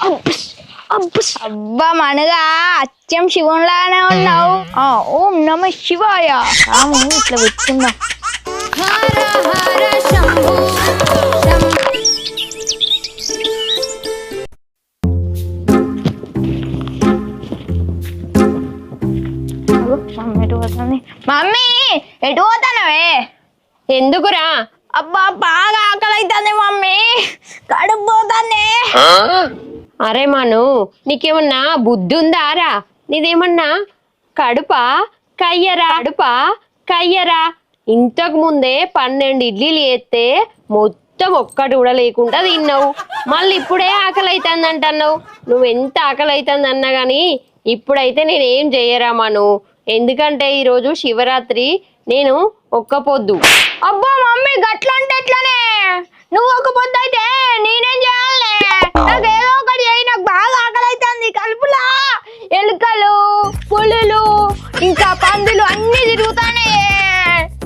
అబ్బా మనగా అత్యం శివంలానే ఉన్నావు. ఆ, ఓం నమ శివాయ. రాము ఇట్లా పెట్టుకుందాం అగో, మమ్మీ ఎటు పోతుంది మమ్మీ ఎటు పోతానవే ఎందుకురా? అబ్బా బాగా ఆకలి అవుతుంది మమ్మీ. కడుపు పోతానే అరే మను నీకేమన్నా బుద్ధి ఉందారా నీదేమన్నా కడుపా? కయ్యరా? కడుపా? కయ్యరా? ఇంతకు ముందే పన్నెండు ఇడ్లీలు ఎత్తే మొత్తం ఒక్కటి కూడా లేకుండా తిన్నావు. మళ్ళీ ఇప్పుడే ఆకలి అవుతుంది అంటున్నావు నువ్వు ఎంత ఆకలి అవుతుంది అన్నా కానీ ఇప్పుడైతే నేను ఏం చెయ్యరా మను? ఎందుకంటే ఈరోజు శివరాత్రి నేను ఒక్క పొద్దు. అబ్బా మమ్మీ గట్ల అంటే ఎట్లనే? నువ్వు ఒక పొద్దు అయితే నేనేం చేయాలి నాకు ఏదో ఒకటి చేయి నాకు బాగా ఆకలి అవుతుంది కలుపులా. ఎలుకలు పులులు ఇంకా పందులు అన్ని తిరుగుతానే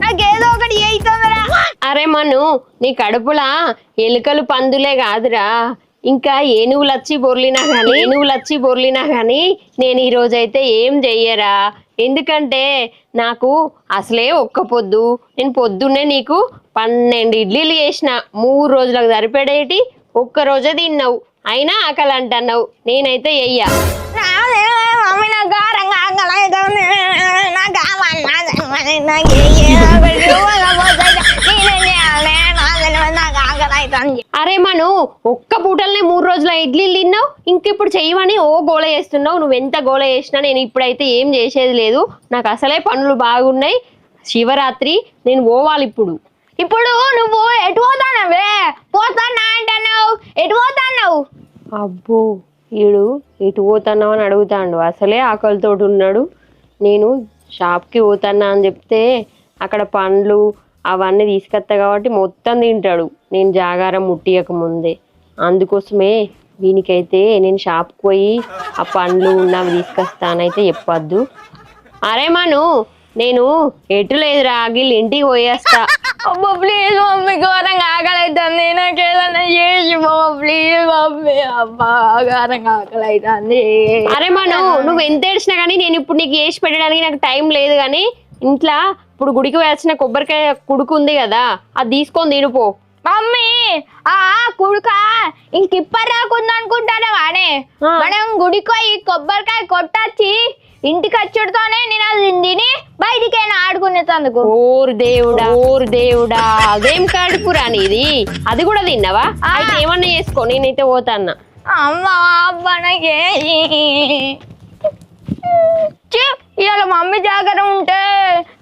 నాకు ఏదో ఒకటి అవుతుందిరా అరే మను నీ కడుపులా ఎలుకలు పందులే కాదురా. ఇంకా ఏనుగులు వచ్చి బొర్లినా కానీ ఏనుగులు వచ్చి బొర్లినా కానీ నేను ఈరోజు అయితే ఏం చెయ్యరా ఎందుకంటే నాకు అసలే ఒక్క పొద్దు నేను పొద్దున్నే నీకు పన్నెండు ఇడ్లీలు చేసిన మూడు రోజులకు సరిపడేటి ఒక్క రోజే తిన్నావు అయినా ఆకలి అంటున్నావు నేనైతే చెయ్య నాకు అరే మను ఒక్క పూటలనే మూడు రోజుల ఇడ్లీలు తిన్నావు? ఇంక ఇప్పుడు చెయ్యమని ఓ గోల చేస్తున్నావు. నువ్వు ఎంత గోల చేసినా నేను ఇప్పుడైతే ఏం చేసేది లేదు. నాకు అసలే పనులు బాగున్నాయి. శివరాత్రి నేను పోవాలి ఇప్పుడు. ఇప్పుడు నువ్వు ఎటు పోతానవే? పోతానా అంటున్నావు? ఎటు పోతాన్నావు అబ్బో ఈడు ఎటు పోతున్నావు అని అడుగుతాడు. అసలే ఆకలితోటి ఉన్నాడు. నేను షాప్కి పోతానా అని చెప్తే అక్కడ పండ్లు అవన్నీ తీసుకొస్తా కాబట్టి మొత్తం తింటాడు. నేను జాగారం ముట్టియక ముందే. అందుకోసమే వీనికైతే నేను షాప్కి పోయి ఆ పండ్లు ఉన్నవి తీసుకొస్తానైతే చెప్పొద్దు. అరే మను నేను ఎటు లేదురా వీళ్ళు ఇంటికి పోయేస్తా. అబ్బా ప్లీజ్ మమ్మీ ఘోరంగా ఆకలి అవుతుంది నాకు ఏదైనా చేసి ప్లీజ్ మమ్మీ. అబ్బా ఘోరంగా ఆకలి అవుతుంది అరే మను నువ్వు ఎంత ఏడ్చినా కానీ నేను ఇప్పుడు నీకు వేసి పెట్టడానికి నాకు టైం లేదు కానీ ఇంట్లో ఇప్పుడు గుడికి వేసిన కొబ్బరికాయ కుడుకు ఉంది కదా అది తీసుకొని తినిపో మమ్మీ ఆ కుడుక ఇంకిప్పటి రాకుండా అనుకుంటానే వానే. మనం గుడికి పోయి కొబ్బరికాయ కొట్టచ్చి ఇంటికి వచ్చుడుతోనే నేను అది తిని బయటికైనా ఆడుకునేందుకు ఓరు దేవుడా ఓరు దేవుడా అదేం కడుపురా నీది? అది కూడా తిన్నావా? అయితే ఏమన్నా చేసుకో నేనైతే పోతాన్నా. అమ్మా అబ్బనకే ఇవాళ మమ్మీ జాగ్రత్త ఉంటే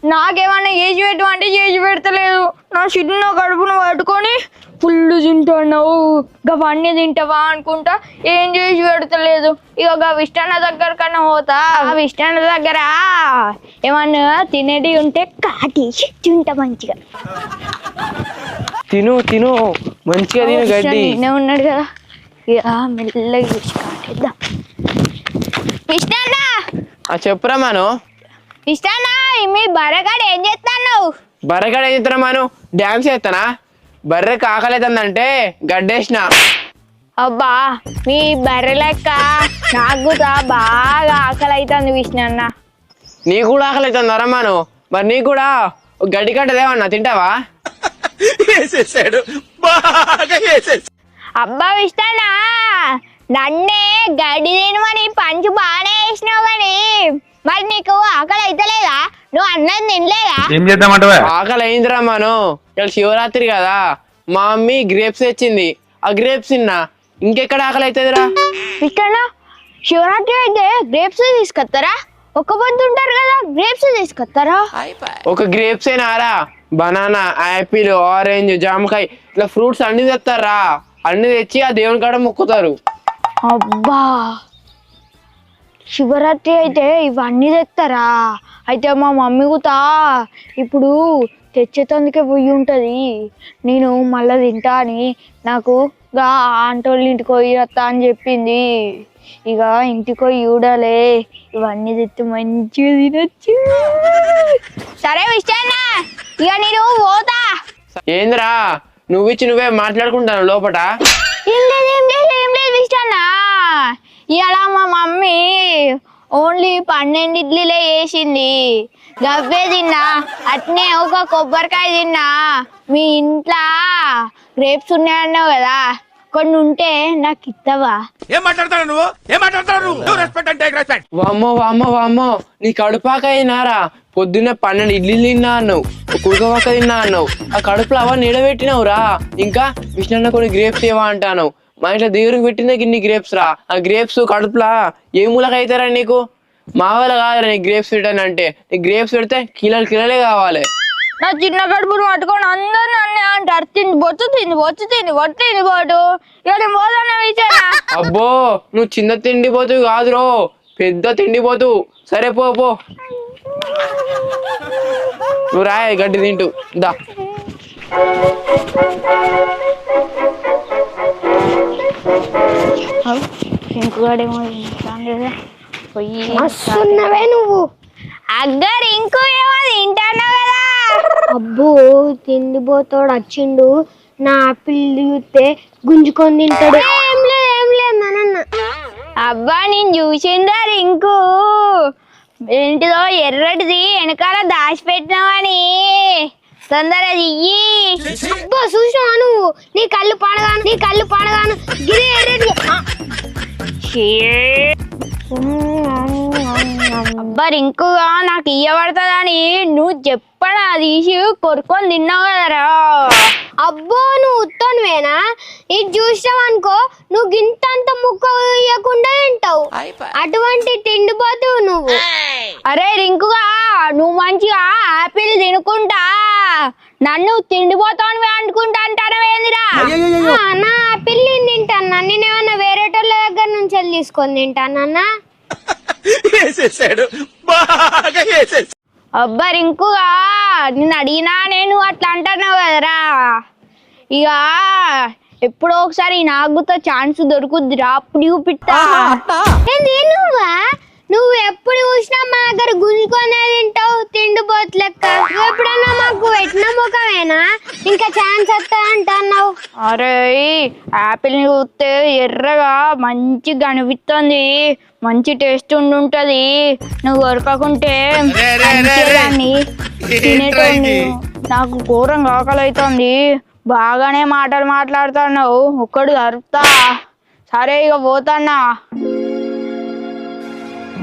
నాకేమన్నా చేసి పెట్టు అంటే చేసి పెడతలేదు. నా చిన్న కడుపును పట్టుకొని ఫుల్ తింటున్నావు. గవన్నీ తింటావా అనుకుంటా ఏం చేసి పెడతలేదు. ఇక గా విష్టాన్న దగ్గర కన్నా పోతా. ఆ విష్టాన్న దగ్గర ఏమన్నా తినేటి ఉంటే కాటేసి తింటా మంచిగా. తిను తిను. మంచిగా తిను గడ్డి. ఉన్నాడు కదా. ఇక మెల్లగా చేసి కాటేద్దాం. చెప్పురా మాను. ఇష్టానా మీ బరగాడు ఏం చేస్తున్నావు బర్రెకాడ ఏం చెప్తారా మాను? డ్యాన్స్ చేస్తానా బర్రె కాకలేదంటే గడ్డేసిన. అబ్బా మీ బర్రె లెక్క నాకు కూడా బాగా ఆకలి అవుతుంది విష్ణన్న నీకు కూడా ఆకలితుంది మాను? మరి నీకు కూడా గడ్డి కట్టదేమన్నా తింటావా? అబ్బా విష్ణన్న నన్నే గడ్డి తినమని పంచు బాగానే వేసినావు కానీ మరి నీకు ఆకలి అవుతలేదా నువ్వు అన్నం తినలేదా? ఏం చేద్దామంటవా? ఆకలి అయిందిరా మాను. ఇలా శివరాత్రి కదా. మా మమ్మీ గ్రేప్స్ తెచ్చింది. ఆ గ్రేప్స్ తిన్నా. ఇంకెక్కడ ఆకలి అవుతుందిరా విష్ణన్న శివరాత్రి అయితే గ్రేప్స్ తీసుకొస్తారా? ఒక్క పొద్దు ఉంటారు కదా గ్రేప్స్ తీసుకొస్తారా? ఒక గ్రేప్స్ అయినారా బనానా యాపిల్ ఆరెంజ్ జామకాయ ఇట్లా ఫ్రూట్స్ అన్ని తెస్తారా? అన్ని తెచ్చి ఆ దేవుని కాడ మొక్కుతారు. అబ్బా! శివరాత్రి అయితే ఇవన్నీ తెస్తారా అయితే మా మమ్మీ కూడా ఇప్పుడు తెచ్చేతందుకే పోయి ఉంటుంది. నేను మళ్ళీ తింటా అని నాకు గా ఆంటోళ్ళ ఇంటికి పోయి వస్తా అని చెప్పింది. ఇక ఇంటికి పోయి చూడాలి ఇవన్నీ తెచ్చి మంచిగా తినొచ్చు. సరే విషయాన్న ఇక నేను పోతా. ఏందిరా నువ్వు ఇచ్చి నువ్వే మాట్లాడుకుంటాను లోపట. ఏం లేదు ఏం లేదు ఏం లేదు విషయాన్న ఇవాళ మా మమ్మీ ఓన్లీ పన్నెండు ఇడ్లీలే వేసింది గవ్వే తిన్నా అట్నే ఒక కొబ్బరికాయ తిన్నా. మీ ఇంట్లో గ్రేప్స్ ఉన్నాయన్నావు కదా కొన్ని ఉంటే నాకు ఇస్తావా ఏం మాట్లాడతాడు నువ్వు? ఏం మాట్లాడతాడు నువ్వు? రెస్పెక్ట్ అంటే రెస్పెక్ట్ వామ్మో వామ్మో వామ్మో నీ కడుపాక అయినారా పొద్దున్నే పన్నెండు ఇడ్లీలు తిన్నా అన్నావు కుడుకవాక తిన్నా అన్నావు. ఆ కడుపులో అవన్నీ నిడబెట్టినావు రా ఇంకా విష్ణన్న కొన్ని గ్రేప్స్ ఏవా అంటాను మా ఇంట్లో దేవుడికి పెట్టిందే ఇన్ని గ్రేప్స్ రా. ఆ గ్రేప్స్ కడుపులా ఏ మూలక అవుతారా నీకు? మా వాళ్ళ కాదురా నీకు గ్రేప్స్ పెట్టాను అంటే. నీకు గ్రేప్స్ పెడితే కిలోలు కిలోలే కావాలి. నా చిన్న కడుపును పట్టుకొని అందరు నన్ను అంటారు. తిండి బొచ్చు తిండి బొచ్చు తిండి బొచ్చు తిండి పోటు ఇక నేను పోతాను విచారా? అబ్బో నువ్వు చిన్న తిండిపోతు కాదురో. పెద్ద తిండిపోతు. సరే పో పో. నువ్వు రాయ గడ్డి తింటూ. దా. ఇంకోడేమో తింటాను వస్తున్నవే నువ్వు. అగ్గరు ఇంకో ఏమో తింటాను కదా. అబ్బో తిండిపోతాడు వచ్చిండు నా ఆపిల్ చూస్తే గుంజుకొని తింటాడు. ఏం లేదు ఏం లేదు నానన్న. అబ్బా నేను చూసిందా రింకు. ఏంటిదో ఎర్రటిది వెనకాల దాచిపెట్టినావని. తొందర చెయ్యి. అబ్బో చూసినావా నువ్వు? నీ కళ్ళు పాడగాను నీ కళ్ళు పాడగాను. గిరి ఎర్రటి అబ్బా రింకుగా నాకు ఇయ్యబడుతుందని నువ్వు చెప్పడా తీసి కొరుకొని తిన్నావు కదరా. అబ్బో నువ్వు ఉత్తనువేనా? ఇది చూసినావు అనుకో నువ్వు గింత అంత ముక్క ఇయ్యకుండా తింటావు. అటువంటి తిండిపోతావు నువ్వు. అరే రింకుగా నువ్వు మంచిగా ఆపిల్ తినుకుంటా. నన్ను తిండిపోతాను అనుకుంటా అంటానవేందిరా ఆ, నా ఆపిల్ నేను తింటాను? నేనేమన్నా వేరేటోళ్ళ దగ్గర నుంచి వెళ్ళి తీసుకొని తింటానన్నా వేసేసాడు. బాగా అబ్బా రింకుగా నిన్ను అడిగినా నేను అట్లా అంటున్నావు కదరా. ఇక ఎప్పుడో ఒకసారి నాకుతో ఛాన్స్ దొరుకుద్దిరా అప్పుడు చూపిస్తా నువ్వా? నువ్వు ఎప్పుడు చూసినా మా దగ్గర గుంజుకొనే తింటావు తిండిపోతు లెక్క. ఎప్పుడన్నా మాకు పెట్టిన ముఖమేనా? ఇంకా ఛాన్స్ వస్తా అంటున్నావు అరే యాపిల్ చూస్తే ఎర్రగా మంచి కనిపిస్తుంది. మంచి టేస్ట్ ఉండుంటది నువ్వు కొరకకుంటే తినేటోడిని. నాకు ఘోరంగా ఆకలి అవుతుంది బాగానే మాటలు మాట్లాడుతున్నావు. ఒక్కడు అరుపుతా సరే ఇక పోతాన్నా.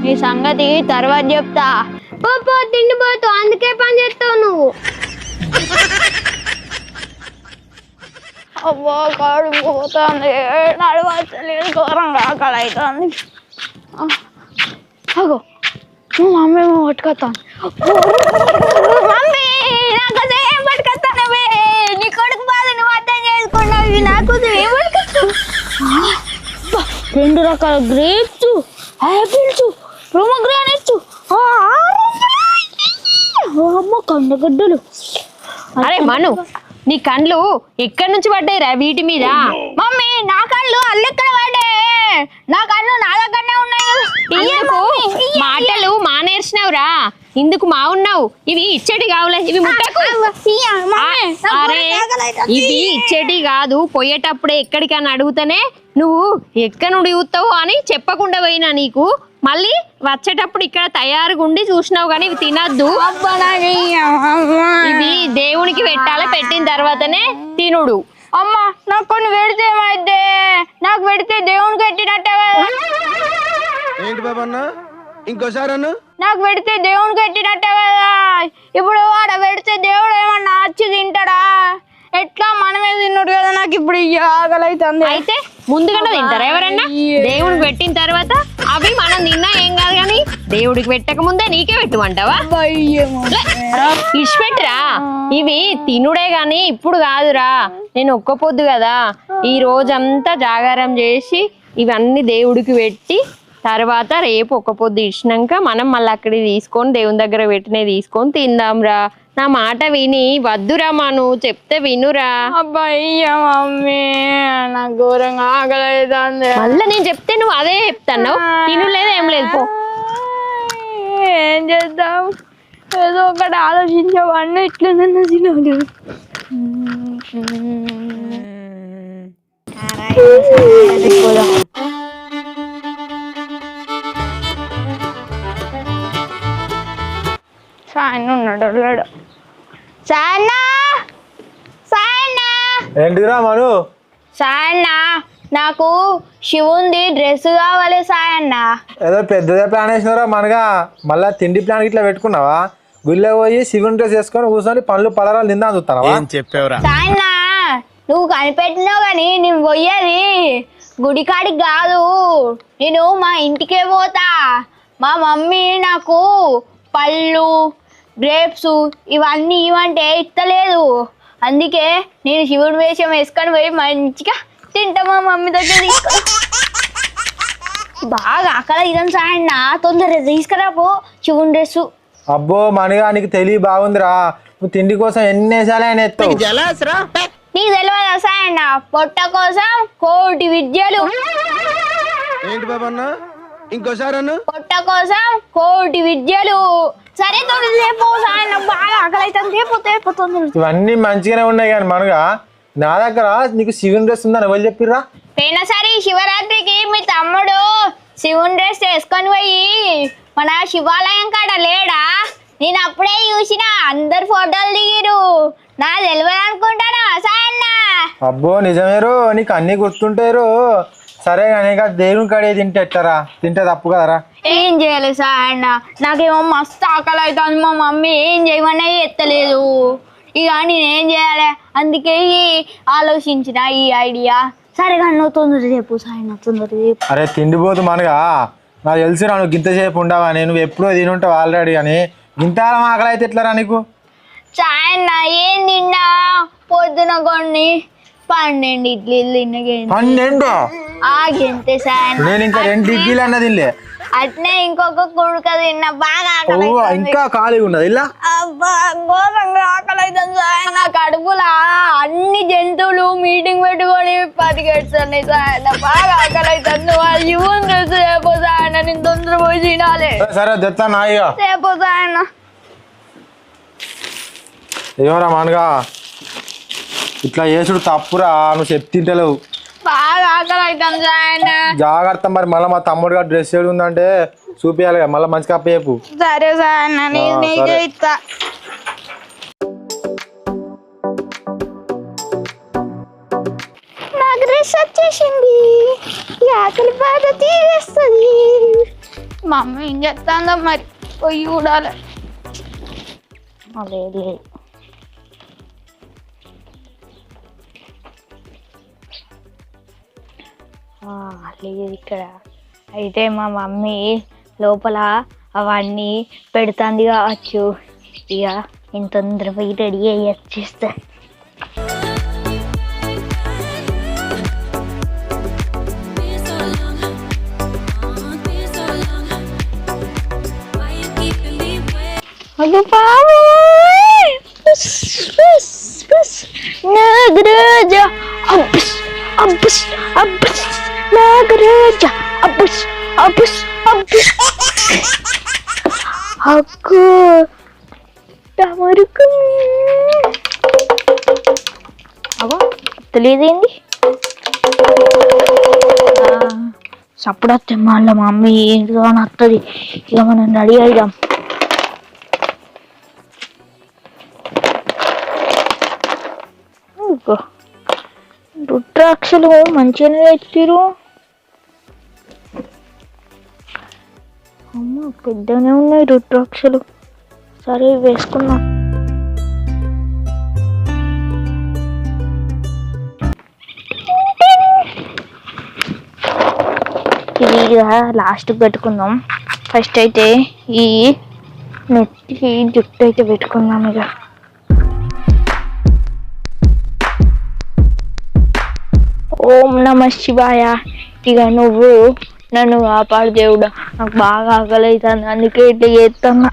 నీ సంగతి తర్వాత చెప్తా. పో పో తిండిపోతు అందుకే పని చేస్తావు నువ్వు. అబ్బో కాడు పోతుంది. నడవచ్చలేదు ఘోరంగా అవుతుంది అగో నువ్వు మమ్మీ పట్టుకొస్తాను మమ్మీ నాకు ఏం పట్టుకొస్తానవే నీ కొడుకు బాధ నువ్వు అర్థం చేసుకున్నావు. నాకు ఏం పట్టుకొస్తావు. రెండు రకాల గ్రేప్స్ యాపిల్స్ ప్రోమోగ్రానెట్స్ అమ్మ కండగడ్డలు. అరే మను నీ కండ్లు ఎక్కడి నుంచి పడ్డాయి రా వీటి మీద? మమ్మీ నా కళ్ళు అల్లెక్కడ పడే నా కళ్ళు నా దగ్గరనే ఉన్నాయి. మాటలు మానేర్చినావురా ఇందుకు మా ఉన్నావు. ఇవి ఇచ్చటి కావులే ఇవి ముట్టకు. అరే. ఇవి ఇచ్చేటి కాదు. పోయేటప్పుడే ఎక్కడికైనా అడుగుతానే నువ్వు ఎక్క నుండి అని చెప్పకుండా పోయినా నీకు. మళ్ళీ వచ్చేటప్పుడు ఇక్కడ తయారుగా ఉండి చూసినావు కానీ ఇవి తినద్దు. ఇవి దేవునికి పెట్టాలి పెట్టిన తర్వాతనే తినుడు. అమ్మా నాకు కొన్ని పెడితే ఏమైతే నాకు పెడితే దేవునికి పెట్టినట్టే ఏంటి ఇంకోసారి అన్న? నాకు పెడితే దేవునికి పెట్టినట్టే కదా. ఇప్పుడు ఆడ పెడితే దేవుడు ఏమన్నా వచ్చి తింటాడా? ఎట్లా మనమే తిన్నాడు కదా నాకు ఇప్పుడు ఆకలి అయితే ముందుగానే తింటారా ఎవరన్నా? దేవుడికి పెట్టిన తర్వాత అవి మనం తిన్నా ఏం కాదు కానీ దేవుడికి పెట్టక ముందే నీకే పెట్టుమంటావా. ఇచ్చిపెట్టురా ఇవి తినుడే గాని ఇప్పుడు కాదురా. నేను ఒక్క పొద్దు కదా. ఈ రోజంతా జాగారం చేసి ఇవన్నీ దేవుడికి పెట్టి తర్వాత రేపు ఒక్క పొద్దు ఇచ్చినాక మనం మళ్ళీ అక్కడికి తీసుకొని దేవుని దగ్గర పెట్టినవి తీసుకొని తిందాంరా. నా మాట విని వద్దురా మాను చెప్తే వినురా. అబ్బయ్యా నాకు ఘోరంగా ఆగలేదండి మళ్ళీ నేను చెప్తే నువ్వు అదే చెప్తాను తినలేదు ఏం లేదు పో. ఏం చేద్దాం? ఏదో ఒకటి ఆలోచించేవాడిని ఇట్లా నన్ను తినలేదు ఆయన ఉన్నాడు ఏంటిరా మను? సాయన్నా నాకు శివుంది డ్రెస్ కావాలి సాయన్నా. ఏదో పెద్దదే ప్లాన్ వేసినారా మనగా. మళ్ళా తిండి ప్లాన్ ఇట్లా పెట్టుకున్నావా? గుళ్ళో పోయి శివుని డ్రెస్ వేసుకొని కూర్చొని పళ్ళు పలరాలు తిందా చూస్తావా సాయన్నా నువ్వు కనిపెట్టినావు కానీ నేను పోయేది గుడికాడికి కాదు. నేను మా ఇంటికే పోతా. మా మమ్మీ నాకు పళ్ళు గ్రేప్స్ ఇవన్నీ ఇవంటే ఇస్తలేదు అందుకే నేను శివుడి వేషం వేసుకొని పోయి మంచిగా తింటా మా మమ్మీ దగ్గర బాగా ఆకలి ఇదని సాయన్న తొందరగా తీసుకురా పో శివుని డ్రెస్సు. అబ్బో మనగా నీకు తెలివి బాగుందిరా. నువ్వు తిండి కోసం ఎన్ని ఎత్తావు. నీకు తెలియదా సాయన్న పొట్ట కోసం కోటి విద్యలు. ఏంటి బాబన్న ఇంకోసారి పొట్ట కోసం కోటి విద్యలు. సరే తొందర పో సాయన్న బాగా ఆకలి అవుతుంది రేపు రేపు తొందర ఇవన్నీ మంచిగానే ఉన్నాయి కానీ మనగా నా దగ్గర నీకు శివుని డ్రెస్ ఉందని ఎవరు చెప్పిర్రా? పోయినసారి శివరాత్రికి మీ తమ్ముడు శివుని డ్రెస్ వేసుకొని పోయి మన శివాలయం కాడ లేడా? నేను అప్పుడే చూసిన అందరు ఫోటోలు దిగిరు నా తెలియదు అనుకుంటానా సాయన్న అబ్బో నిజమేరో నీకు అన్ని గుర్తుంటారు సరే కానీ ఇక దేవుని కడే తింటే ఎట్టరా తింటే తప్పు కదరా? ఏం చేయాలి సాయన్న నాకేమో మస్తు ఆకలి అవుతుంది మా మమ్మీ. ఏం చేయమన్నా ఎత్తలేదు. ఇక నేనేం చేయాలి? అందుకే ఈ ఆలోచించిన ఈ ఐడియా. సరే కానీ నువ్వు తొందర చెప్పు సాయన్న తొందర చెప్పు. అరే తిండిపోతు మనగా. నాకు తెలిసి నువ్వు గింతసేపు ఉండవా? నేను ఎప్పుడో తినుంటావు ఆల్రెడీ కానీ గింతాల ఆకలి అయితే ఎట్లరా నీకు? సాయన్న ఏం తిన్నా? పొద్దున కొన్ని పన్నెండు ఇడ్లీలు తిన్న పన్నెండు? ఆగింతే సాయన్న నేను ఇంకా రెండు ఇడ్లీలు అన్న తినలే. అట్నే ఇంకొక కుడుక తిన్నా బాగా ఆకలి. ఇంకా ఖాళీగా ఉన్నది? ఇలా ఘోరంగా ఆకలి అవుతుంది సార్ నా కడుపులా అన్ని జంతువులు మీటింగ్ పెట్టుకొని పరిగెడుతున్నాయి సార్ నా బాగా ఆకలి అవుతుంది వాళ్ళు ఇవ్వని తెలుసు రేపు సార్ నేను తొందర పోయి తినాలి. సరే తెస్తా నాయిగా రేపు సార్ ఏమరా మనగా ఇట్లా చేసుడు తప్పురా నువ్వు చెప్తింటలేవు. ఆకలి అవుతుంది సార్ జాగ్రత్త మరి మళ్ళీ మా తమ్ముడు గారు డ్రెస్ ఏడు ఉందంటే చూపించాలి కదా మళ్ళీ మంచిగా అప్పయ్యపు సరే సార్ నీకే సరే. ఇస్తా. నాకు డ్రెస్ వచ్చేసింది. ఈ ఆకలి బాధ తీరేస్తుంది. మా అమ్మ ఏం చేస్తుందో మరి పోయి చూడాలి. లేదు లేదు ఇక్కడ. అయితే మా మమ్మీ లోపల అవన్నీ పెడుతుంది కావచ్చు. ఇక నేను తొందర పోయి రెడీ అయ్యి వచ్చేస్తా. అయ్యో బాబు! నాగరాజ అబ్బస్ అబ్బస్ అబ్బస్. అక్కు తమరుకు. అగో తెలియదేంది? సప్పుడు మళ్ళీ మా మమ్మీ ఏంటిదో అని వస్తుంది ఇక మనం రెడీ అయిదాం. ఇంకో రుద్రాక్షలు మంచిగానే ఎత్తిరు అమ్మ పెద్దనే ఉన్నాయి రుద్రాక్షలు. సరే వేసుకున్నాం. ఇది లాస్ట్ పెట్టుకుందాం. ఫస్ట్ అయితే ఈ నెత్తికి జుట్టు అయితే పెట్టుకుందాం ఇక. ఓం నమ శివాయ. ఇక నువ్వు నన్ను కాపాడు దేవుడు. నాకు బాగా ఆకలి అవుతుంది అందుకే ఇట్లా చేస్తున్నా.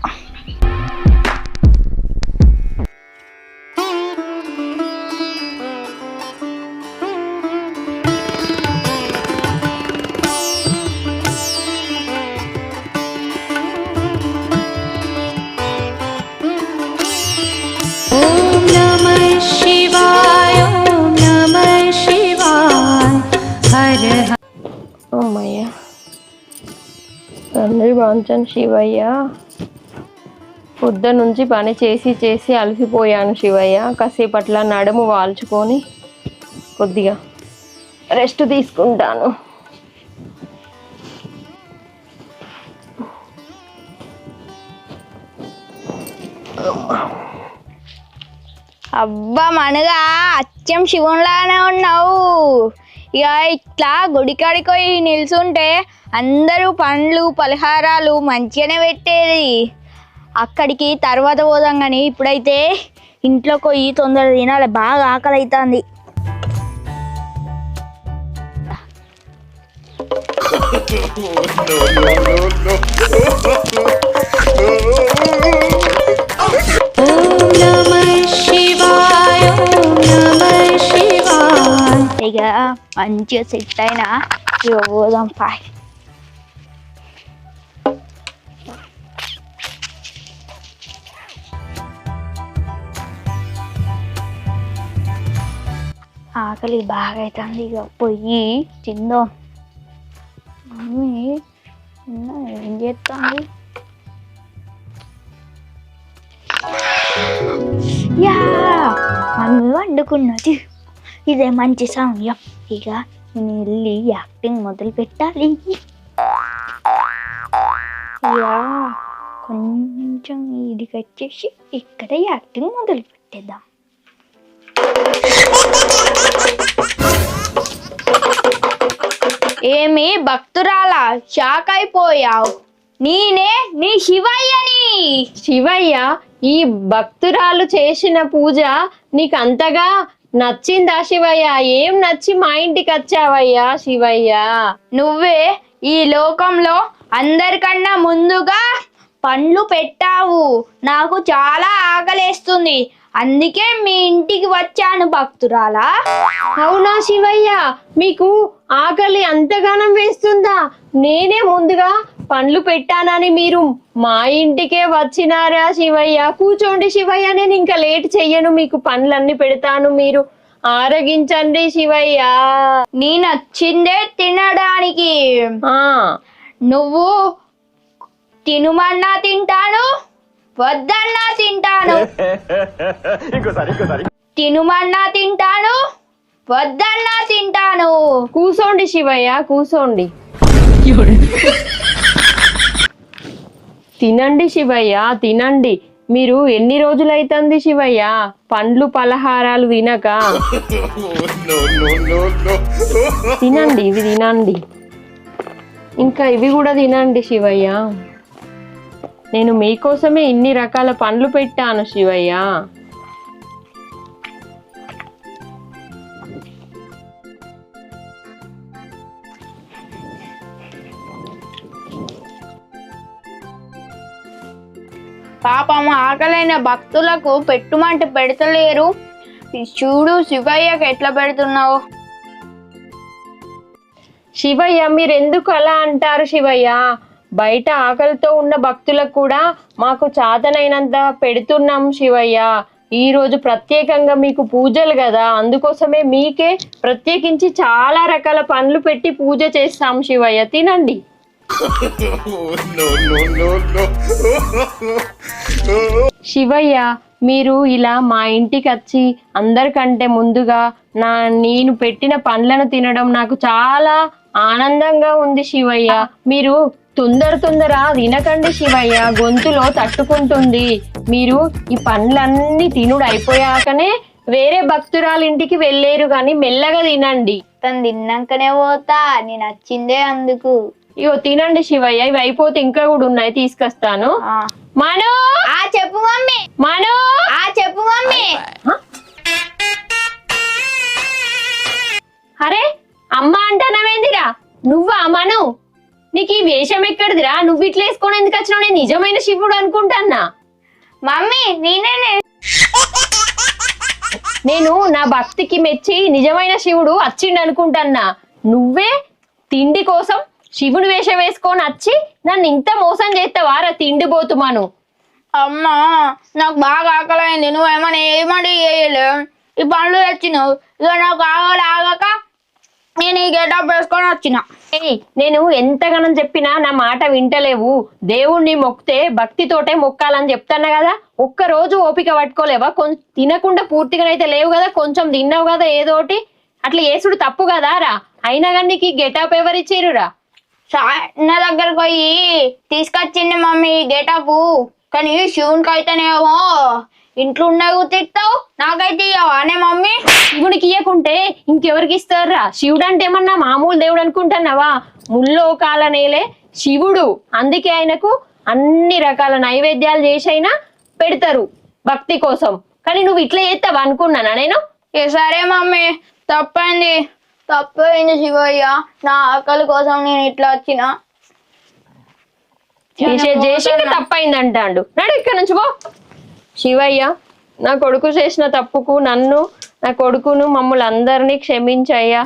తండ్రి శివయ్య. పొద్దు నుంచి పని చేసి చేసి అలసిపోయాను శివయ్య. కాసేపట్ల నడుము వాల్చుకొని కొద్దిగా రెస్ట్ తీసుకుంటాను. అబ్బా మనగా అచ్చం శివంలానే ఉన్నావు. ఇక ఇట్లా గుడికాడికి పోయి నిల్చుంటే అందరూ పండ్లు పలహారాలు మంచిగానే పెట్టేది. అక్కడికి తర్వాత పోదాం కానీ ఇప్పుడైతే ఇంట్లో పోయి తొందర తినాలి బాగా ఆకలి అవుతుంది ఇక మంచిగా సెట్ అయినా ఇక పోదాం పాయ్ ఆకలి బాగా అవుతుంది ఇక పొయ్యి తిందాం మమ్మీ నిన్న ఏం చేస్తుంది యా మమ్మీ వండుకున్నది ఇదే మంచి సమయం ఇక నేను వెళ్ళి యాక్టింగ్ మొదలు పెట్టాలి కొంచెం ఇదికి వచ్చేసి ఇక్కడ యాక్టింగ్ మొదలు పెట్టేద్దాం ఏమి భక్తురాలా షాక్ అయిపోయావు నేనే నీ శివయ్యని శివయ్య ఈ భక్తురాలు చేసిన పూజ నీకు అంతగా నచ్చిందా శివయ్య? ఏం నచ్చి మా ఇంటికి వచ్చావయ్యా శివయ్య? నువ్వే ఈ లోకంలో అందరికన్నా ముందుగా పండ్లు పెట్టావు. నాకు చాలా ఆకలేస్తుంది. అందుకే మీ ఇంటికి వచ్చాను భక్తురాలా. అవునా శివయ్య? మీకు ఆకలి అంతగానం వేస్తుందా? నేనే ముందుగా పండ్లు పెట్టానని మీరు మా ఇంటికే వచ్చినారా శివయ్య? కూర్చోండి శివయ్య నేను ఇంకా లేట్ చెయ్యను మీకు పండ్లన్నీ పెడతాను మీరు ఆరగించండి శివయ్య. నీ నచ్చిందే తినడానికి. ఆ. నువ్వు తినుమన్నా తింటాను వద్దన్నా తింటాను. తినుమన్నా తింటాను వద్దన్నా తింటాను. కూసోండి శివయ్య కూసోండి తినండి శివయ్య తినండి. మీరు ఎన్ని రోజులైతుంది శివయ్య? పండ్లు పలహారాలు తినక తినండి ఇవి తినండి. ఇంకా ఇవి కూడా తినండి శివయ్య. నేను మీకోసమే ఇన్ని రకాల పండ్లు పెట్టాను శివయ్య. పాపం ఆకలైన భక్తులకు పెట్టుమంటే పెడతలేరు. చూడు శివయ్యకి ఎట్లా పెడుతున్నావు? శివయ్య మీరెందుకు అలా అంటారు శివయ్య? బయట ఆకలితో ఉన్న భక్తులకు కూడా మాకు చాతనైనంత పెడుతున్నాం శివయ్య. ఈరోజు ప్రత్యేకంగా మీకు పూజలు కదా అందుకోసమే మీకే ప్రత్యేకించి చాలా రకాల పండ్లు పెట్టి పూజ చేస్తాం శివయ్య. తినండి. శివయ్య మీరు ఇలా మా ఇంటికి వచ్చి అందరికంటే ముందుగా నా నేను పెట్టిన పండ్లను తినడం నాకు చాలా ఆనందంగా ఉంది శివయ్య. మీరు తొందర తొందర తినకండి శివయ్య. గొంతులో తట్టుకుంటుంది. మీరు ఈ పండ్లన్నీ తినుడు అయిపోయాకనే వేరే భక్తురాలు ఇంటికి వెళ్ళేరు కానీ మెల్లగా తినండి. తను తిన్నాకనే పోతా. నేను నచ్చిందే అందుకు. ఇగో తినండి శివయ్య ఇవి అయిపోతే ఇంకా కూడా ఉన్నాయి తీసుకొస్తాను. మను! ఆ చెప్పు మమ్మీ. మను! ఆ చెప్పు మమ్మీ. అరే అమ్మ అంటానవేందిరా? నువ్వా మను? నీకు ఈ వేషం ఎక్కడిదిరా? నువ్వు ఇట్లా వేసుకొని ఎందుకు వచ్చినావు? నేను నిజమైన శివుడు అనుకుంటానా మమ్మీ నేనే నేను నా భక్తికి మెచ్చి నిజమైన శివుడు వచ్చిండు అనుకుంటానా నువ్వే తిండి కోసం శివుని వేషం వేసుకొని వచ్చి నన్ను ఇంత మోసం చేస్తావారా తిండి పోతుమాను అమ్మా నాకు బాగా ఆకలైంది నువ్వేమన్నా ఏమని చేయలే? ఈ పండ్లు తెచ్చినావు ఇక నాకు ఆగలు ఆగక నేను ఈ గెటప్ వేసుకొని వచ్చిన. ఏయ్, నేను ఎంతగానో చెప్పినా నా మాట వింటలేవు. దేవుణ్ణి మొక్కితే భక్తితోటే మొక్కాలని చెప్తాను కదా. ఒక్క రోజు ఓపిక పట్టుకోలేవా? కొంచెం తినకుండా పూర్తిగానైతే లేవు కదా కొంచెం తిన్నావు కదా ఏదోటి అట్లా చేసుడు తప్పు కదా రా. అయినా కానీ నీకు గెటప్ ఎవరు నా దగ్గరకు పోయి తీసుకొచ్చింది మమ్మీ గెటప్. కానీ శివునికి అయితేనేమో ఇంట్లో ఉండవు తిట్టావు నాకైతే ఇవ్వనే మమ్మీ. శివునికి ఇయ్యకుంటే ఇంకెవరికి ఇస్తారా శివుడు అంటే ఏమన్నా మామూలు దేవుడు అనుకుంటున్నావా? ముల్లోకాల నేలే శివుడు. అందుకే ఆయనకు అన్ని రకాల నైవేద్యాలు చేసి అయినా పెడతారు భక్తి కోసం. కానీ నువ్వు ఇట్లా చేస్తావా అనుకున్నానా నేను? ఏ సరే మమ్మీ తప్పైంది. తప్పైంది శివయ్య. నా ఆకలి కోసం నేను ఇట్లా వచ్చిన. చేసే చేసి తప్పైంది అంటాడు. నడు ఇక్కడ నుంచి పో. శివయ్య నా కొడుకు చేసిన తప్పుకు నన్ను నా కొడుకును మమ్మల్ని అందరినీ క్షమించయ్యా.